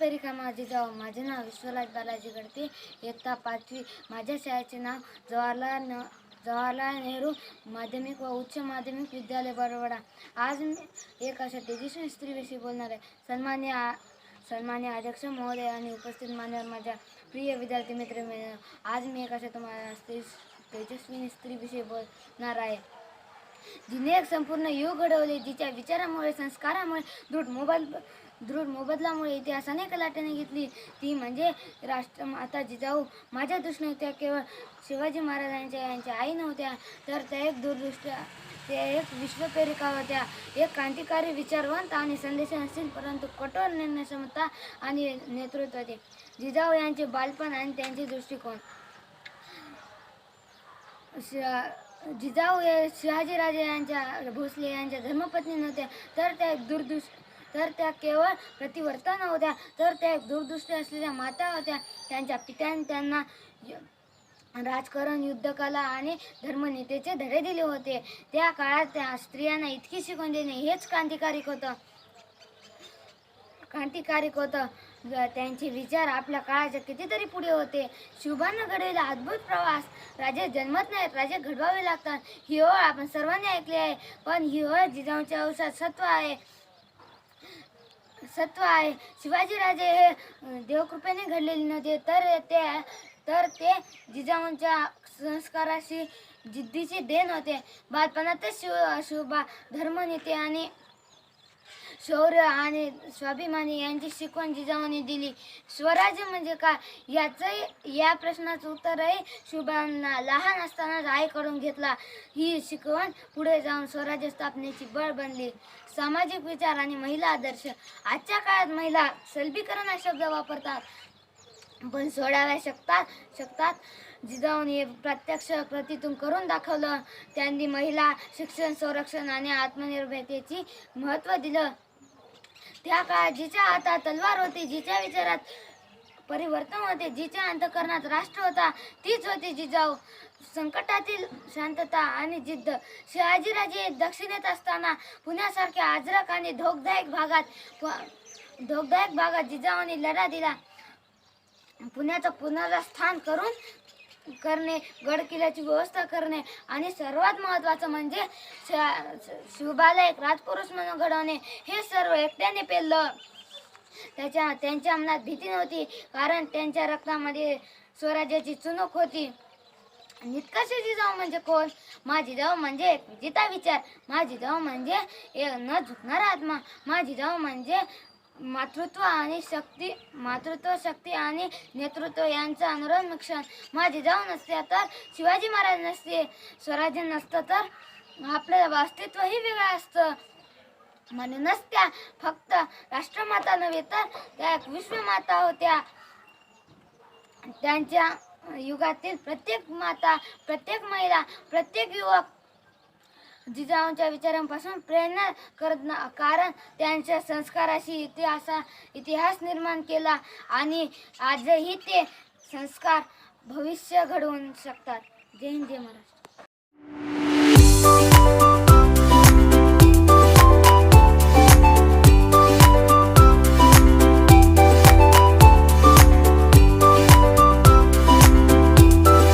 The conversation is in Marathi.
का माझे जाऊ माझे नाव विश्वराज बालाजी गडते इयत्ता पाचवी माझ्या शाळेचे नाव जवाहरलाल न जवाहरलाल नेहरू माध्यमिक व उच्च माध्यमिक विद्यालय बरोबरा आज मी एक अशा तेजस्वी स्त्रीविषयी बोलणार आहे. सन्मान्य आ- सन्मान्य अध्यक्ष महोदय आणि उपस्थित मान्यवर माझ्या प्रिय विद्यार्थी मित्र आज मी एक अशा तुम्हाला स्त्री तेजस्वी स्त्रीविषयी बोलणार आहे. जिने एक संपूर्ण युग घडवले जिच्या विचारामुळे संस्कारामुळे दृढ मोबाईल दृढ मोबदलामुळे इतिहासाने कलाटणी घेतली. ती म्हणजे राष्ट्रमाता जिजाऊ. माझ्या दृष्टीने त्या केवळ शिवाजी महाराजांच्या यांच्या आई नव्हत्या तर त्या एक दूरदृष्ट्या त्या एक विश्वप्रेरिका होत्या. एक क्रांतिकारी विचारवंत आणि संदेश असतील परंतु कठोर निर्णय क्षमता आणि नेतृत्व होते. जिजाऊ यांचे बालपण आणि त्यांचे दृष्टिकोन. शि- जिजाऊ हे शिवाजीराजे यांच्या भोसले यांच्या धर्मपत्नी नव्हत्या तर त्या एक दूरदृष्ट तर त्या केवळ प्रतिवर्ता नव्हत्या तर त्या दूरदृष्टी असलेल्या माता होत्या. त्यांच्या पित्याने त्यांना राजकारण युद्धकला आणि धर्मनीतीचे धडे दिले होते. त्या काळात त्या स्त्रियांना इतकी शिकवण देणे हेच क्रांतिकारक होतं. क्रांतिकारक होतं. त्यांचे विचार आपल्या काळाच्या कितीतरी पुढे होते. शुभांना घडलेला अद्भुत प्रवास. राजे जन्मत नाहीत राजे घडवावे लागतात. ही ओळ आपण सर्वांनी ऐकली आहे. पण ही ओळ जिजाऊच्या औषधात सत्व आहे. सत्व आहे. शिवाजीराजे हे देवकृपेने घडलेले नव्हते तर ते तर ते जिजाऊंच्या संस्काराशी जिद्दीचे देण होते. बालपणातच शिव शिवबा धर्मनेते आणि शौर्य आणि स्वाभिमानी यांची शिकवण जिजाऊने दिली. स्वराज्य म्हणजे काय? याचंही या प्रश्नाचं उत्तरही शुभांना लहान असतानाच आईकडून घेतला. ही शिकवण पुढे जाऊन स्वराज्य स्थापनेची बळ बनली. सामाजिक विचार आणि महिला आदर्श. आजच्या काळात महिला सलभीकरण हा शब्द वापरतात. पण सोडाव्या शकतात शकतात. जिजाऊने प्रत्यक्ष कृतीतून करून दाखवलं. त्यांनी महिला शिक्षण संरक्षण आणि आत्मनिर्भरतेची महत्त्व दिलं. त्या काळात जिच्या हातात तलवार होती जिच्या विचारात परिवर्तन होते जिच्या अंतकरणात राष्ट्र होता तीच होती जिजाऊ. संकटातील शांतता आणि जिद्द. शहाजीराजे दक्षिणेत असताना पुण्यासारख्या आजरक आणि धोकदायक भागात प- धोकदायक भागात जिजाऊने लढा दिला. पुण्याचं पुनर्स्थान करून करणे गड किल्ल्याची व्यवस्था करणे आणि सर्वात महत्त्वाचं म्हणजे श- शिवबाला एक राजपुरुष म्हणून घडवणे हे सर्व एकट्याने पेललं. त्याच्या त्यांच्या मनात भीती नव्हती कारण त्यांच्या रक्तामध्ये स्वराज्याची चुनूक होती. निष्कर्ष जिजाऊ म्हणजे कोण? माझी जाऊ म्हणजे एक विजेता विचार. माझी जाऊ म्हणजे एक न झुकणारा आत्मा. माझी जाऊ म्हणजे मातृत्व आणि शक्ती मातृत्व शक्ती आणि नेतृत्व यांचं अनुरोध मिक्षण माझे जाऊ नसते तर शिवाजी महाराज नसते स्वराज्य नसतं तर आपलं अस्तित्वही वेगळं असतं. म्हणूनच त्या फक्त राष्ट्रमाता नव्हे तर त्या एक विश्वमाता होत्या. त्यांच्या युगातील प्रत्येक माता प्रत्येक महिला प्रत्येक युवक जिजाऊंच्या विचारांपासून प्रेरणा करत ना कारण त्यांच्या संस्काराशी इतिहासा इतिहास निर्माण केला आणि आजही ते संस्कार भविष्य घडवून शकतात. जय हिंद जय महाराष्ट्र.